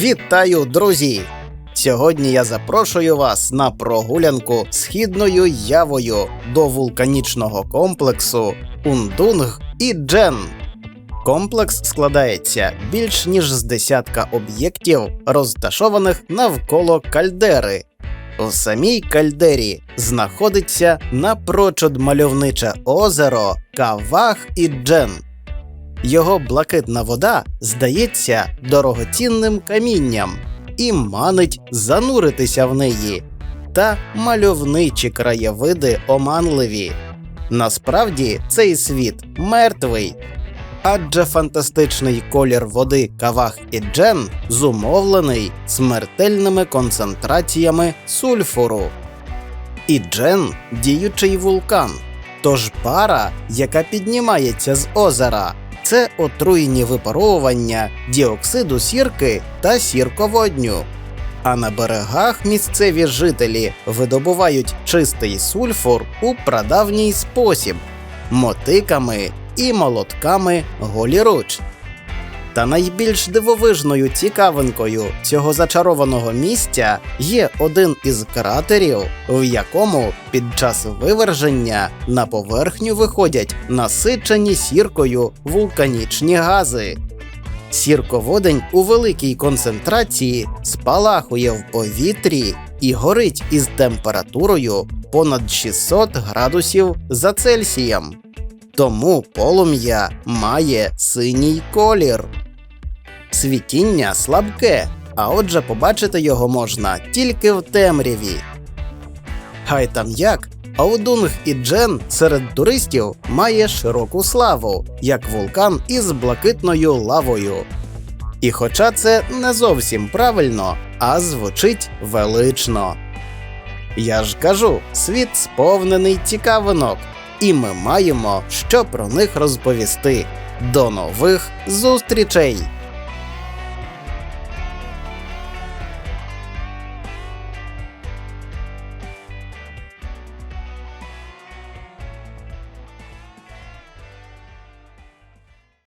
Вітаю, друзі! Сьогодні я запрошую вас на прогулянку східною явою до вулканічного комплексу Ундунг і Джен. Комплекс складається більш ніж з десятка об'єктів, розташованих навколо кальдери. У самій кальдері знаходиться напрочуд мальовниче озеро Кавах і Джен. Його блакитна вода здається дорогоцінним камінням і манить зануритися в неї. Та мальовничі краєвиди оманливі. Насправді цей світ мертвий, адже фантастичний колір води Кавах і Джен зумовлений смертельними концентраціями сульфуру. І Джен діючий вулкан. Тож пара, яка піднімається з озера, це отруєні випаровування діоксиду сірки та сірководню. А на берегах місцеві жителі видобувають чистий сульфур у прадавній спосіб мотиками і молотками голіруч. Та найбільш дивовижною цікавинкою цього зачарованого місця є один із кратерів, в якому під час виверження на поверхню виходять насичені сіркою вулканічні гази. Сірководень у великій концентрації спалахує в повітрі і горить із температурою понад 600 градусів за Цельсієм. Тому полум'я має синій колір. Світіння слабке, а отже побачити його можна тільки в темряві. Хай там як, Аудунг і Джен серед туристів має широку славу, як вулкан із блакитною лавою. І хоча це не зовсім правильно, а звучить велично. Я ж кажу, світ сповнений цікавинок, і ми маємо що про них розповісти. До нових зустрічей!